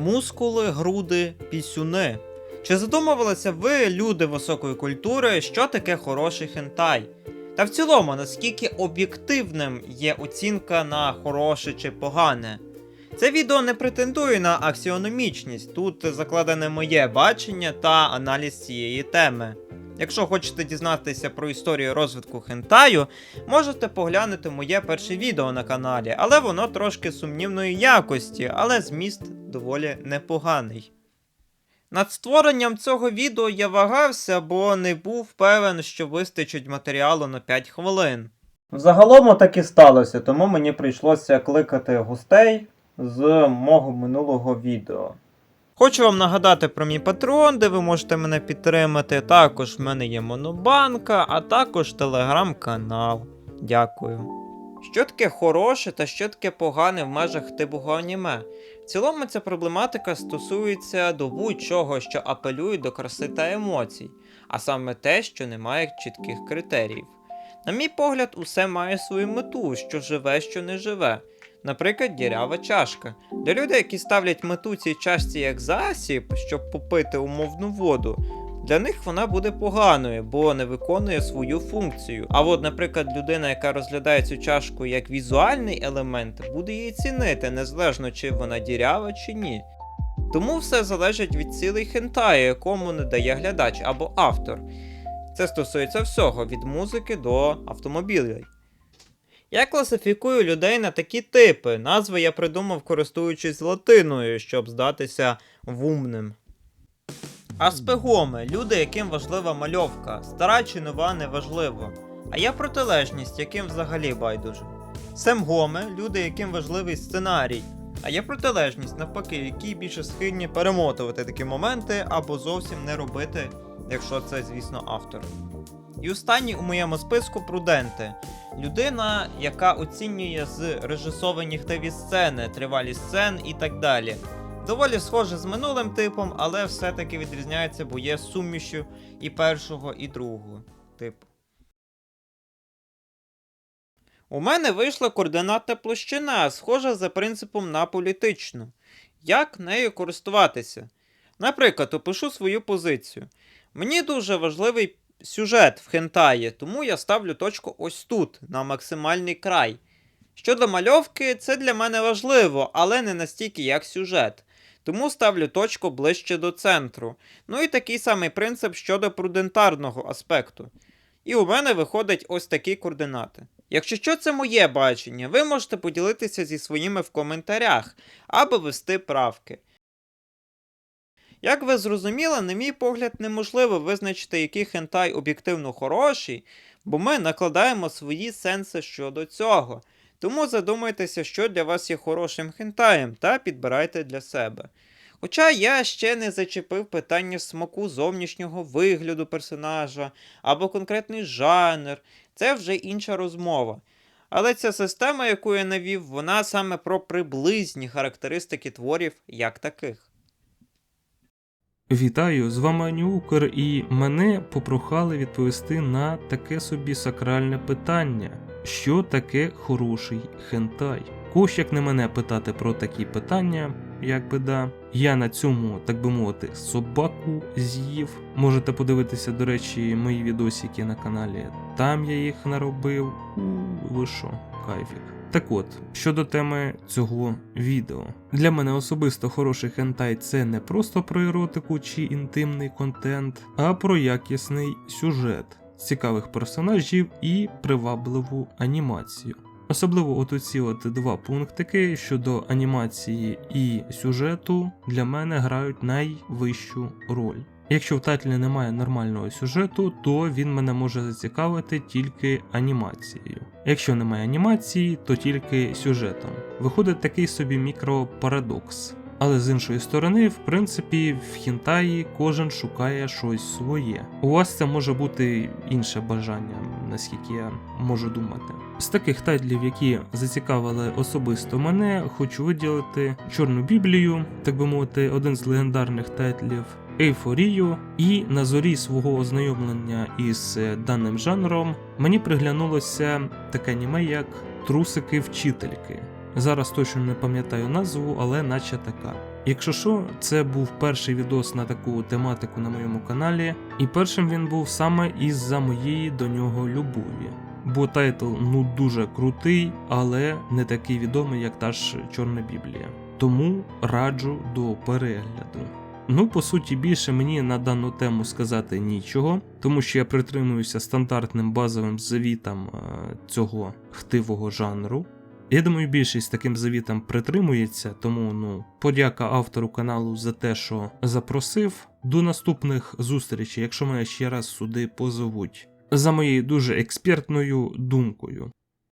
мускули, груди, пісюни. Чи задумувалися ви, люди високої культури, що таке хороший хентай? Та в цілому, наскільки об'єктивним є оцінка на хороше чи погане? Це відео не претендує на аксіономічність, тут закладене моє бачення та аналіз цієї теми. Якщо хочете дізнатися про історію розвитку хентаю, можете поглянути моє перше відео на каналі, але воно трошки сумнівної якості, але зміст доволі непоганий. Над створенням цього відео я вагався, бо не був певен, що вистачить матеріалу на 5 хвилин. Загалом так і сталося, тому мені прийшлося кликати гостей з мого минулого відео. Хочу вам нагадати про мій патрон, де ви можете мене підтримати. Також в мене є монобанка, а також телеграм-канал. Дякую. Що таке хороше та що таке погане в межах типу аніме? В цілому ця проблематика стосується до будь-чого, що апелює до краси та емоцій, а саме те, що не має чітких критеріїв. На мій погляд, усе має свою мету, що живе, що не живе. Наприклад, дірява чашка. Для людей, які ставлять мету цій чашці як засіб, щоб попити умовну воду, для них вона буде поганою, бо не виконує свою функцію. А от, наприклад, людина, яка розглядає цю чашку як візуальний елемент, буде її цінити, незалежно чи вона дірява чи ні. Тому все залежить від цілей хентаю, якому не дає глядач або автор. Це стосується всього від музики до автомобілів. Я класифікую людей на такі типи. Назви я придумав, користуючись латиною, щоб здатися вумним. Аспегоми люди, яким важлива мальовка, стара чи нова неважливо. А я протилежність, яким взагалі байдуже. Семгоми люди, яким важливий сценарій. А є протилежність, навпаки, які більше схильні перемотувати такі моменти або зовсім не робити, якщо це, звісно, автор. І останній у моєму списку пруденти. Людина, яка оцінює з режисовані ТВ сцени, тривалість сцен і так далі. Доволі схоже з минулим типом, але все-таки відрізняється, бо є сумішю і першого, і другого типу. У мене вийшла координатна площина, схожа за принципом на політичну. Як нею користуватися? Наприклад, опишу свою позицію. Мені дуже важливий сюжет в хентаї, тому я ставлю точку ось тут, на максимальний край. Щодо мальовки, це для мене важливо, але не настільки як сюжет. Тому ставлю точку ближче до центру. Ну і такий самий принцип щодо прудентарного аспекту. І у мене виходить ось такі координати. Якщо що це моє бачення, ви можете поділитися зі своїми в коментарях або вести правки. Як ви зрозуміли, на мій погляд, неможливо визначити, який хентай об'єктивно хороший, бо ми накладаємо свої сенси щодо цього. Тому задумайтеся, що для вас є хорошим хентаєм, та підбирайте для себе. Хоча я ще не зачепив питання смаку зовнішнього вигляду персонажа або конкретний жанр, це вже інша розмова. Але ця система, яку я навів, вона саме про приблизні характеристики творів як таких. Вітаю, з вами Аніукер, і мене попрохали відповісти на таке собі сакральне питання: що таке хороший хентай? Кож як не мене питати про такі питання, як би да. Я на цьому, так би мовити, собаку з'їв. Можете подивитися, до речі, мої відосики на каналі. Там я їх наробив. У, ви що, кайфік. Так от, щодо теми цього відео. Для мене особисто хороший хентай це не просто про еротику чи інтимний контент, а про якісний сюжет, цікавих персонажів і привабливу анімацію. Особливо от оці от два пунктики щодо анімації і сюжету для мене грають найвищу роль. Якщо в тайтлі немає нормального сюжету, то він мене може зацікавити тільки анімацією. Якщо немає анімації, то тільки сюжетом. Виходить такий собі мікропарадокс. Але з іншої сторони, в принципі, в хінтаї кожен шукає щось своє. У вас це може бути інше бажання, наскільки я можу думати. З таких тайтлів, які зацікавили особисто мене, хочу виділити Чорну Біблію, так би мовити, один з легендарних тайтлів. Ейфорію, і на зорі свого ознайомлення із даним жанром мені приглянулося таке аніме, як Трусики вчительки. Зараз точно не пам'ятаю назву, але наче така. Якщо що, це був перший відос на таку тематику на моєму каналі, і першим він був саме із-за моєї до нього любові. Бо тайтл ну дуже крутий, але не такий відомий, як та ж Чорна Біблія. Тому раджу до перегляду. Ну, по суті, більше мені на дану тему сказати нічого, тому що я притримуюся стандартним базовим завітам е, цього хтивого жанру. Я думаю, більшість таким завітам притримується, тому ну, подяка автору каналу за те, що запросив. До наступних зустрічей, якщо мене ще раз сюди позовуть. За моєю дуже експертною думкою.